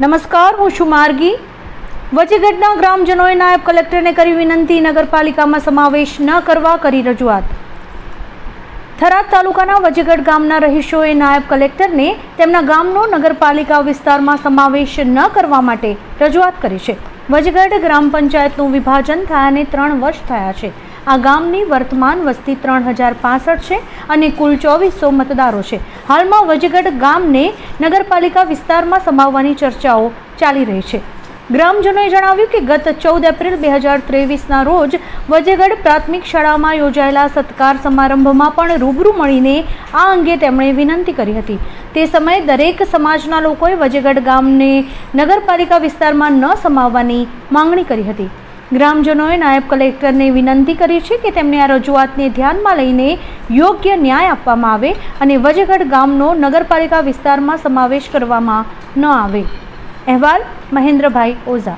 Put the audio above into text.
નમસ્કાર, હું છું માર્ગી. વચેગઢના ગ્રામજનોએ નાયબ કલેક્ટરને કરી વિનંતી, નગરપાલિકામાં સમાવેશ ન કરવા કરી રજૂઆત. થરાદ તાલુકાના વજેગઢ ગામના રહીશોએ નાયબ કલેક્ટરને તેમના ગામનો નગરપાલિકા વિસ્તારમાં સમાવેશ ન કરવા માટે રજૂઆત કરી છે. વજગઢ ગ્રામ પંચાયતનું વિભાજન થયાને ત્રણ વર્ષ થયા છે. આ ગામની વર્તમાન વસ્તી ત્રણ હજાર પાસઠ છે અને કુલ ચોવીસો મતદારો છે. હાલમાં વજગઢ ગામને નગરપાલિકા વિસ્તારમાં સમાવવાની ચર્ચાઓ ચાલી રહી છે. ગ્રામજનોએ જણાવ્યું કે ગત ચૌદ એપ્રિલ બે હજાર ત્રેવીસના રોજ વજેગઢ પ્રાથમિક શાળામાં યોજાયેલા સત્કાર સમારંભમાં પણ રૂબરૂ મળીને આ અંગે તેમણે વિનંતી કરી હતી. તે સમયે દરેક સમાજના લોકોએ વજેગઢ ગામને નગરપાલિકા વિસ્તારમાં ન સમાવવાની માંગણી કરી હતી. ગ્રામજનોએ નાયબ કલેક્ટરને વિનંતી કરી છે કે તેમને આ રજૂઆતને ધ્યાનમાં લઈને યોગ્ય ન્યાય આપવામાં આવે અને વજગઢ ગામનો નગરપાલિકા વિસ્તારમાં સમાવેશ કરવામાં ન આવે. અહેવાલ મહેન્દ્રભાઈ ઓઝા.